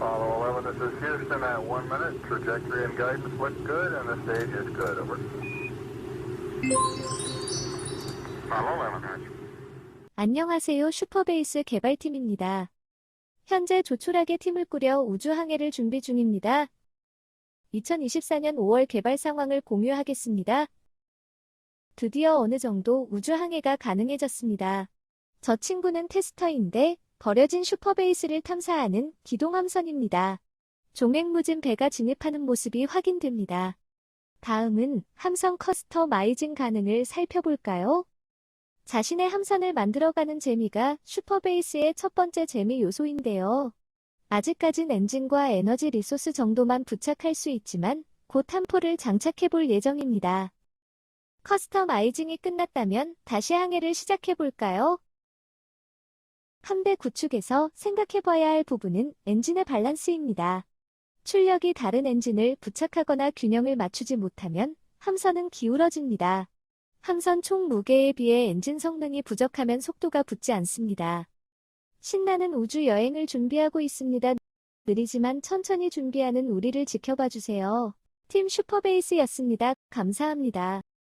Apollo 11, this is Houston at one minute. Trajectory and guidance look good, and the stage is good. Over. Apollo 11, roger. 안녕하세요. 슈퍼베이스 개발팀입니다. 현재 조촐하게 팀을 꾸려 우주 항해를 준비 중입니다. 2024년 5월 개발 상황을 공유하겠습니다. 드디어 어느 정도 우주 항해가 가능해졌습니다. 저 친구는 테스터인데 버려진 슈퍼베이스를 탐사하는 기동함선입니다. 종횡무진 배가 진입하는 모습이 확인됩니다. 다음은 함선 커스터마이징 가능을 살펴볼까요? 자신의 함선을 만들어가는 재미가 슈퍼베이스의 첫 번째 재미 요소인데요. 아직까진 엔진과 에너지 리소스 정도만 부착할 수 있지만 곧 함포를 장착해볼 예정입니다. 커스터마이징이 끝났다면 다시 항해를 시작해볼까요? 함대 구축에서 생각해봐야 할 부분은 엔진의 밸런스입니다. 출력이 다른 엔진을 부착하거나 균형을 맞추지 못하면 함선은 기울어집니다. 함선 총 무게에 비해 엔진 성능이 부족하면 속도가 붙지 않습니다. 신나는 우주 여행을 준비하고 있습니다. 느리지만 천천히 준비하는 우리를 지켜봐 주세요. 팀 슈퍼베이스였습니다. 감사합니다.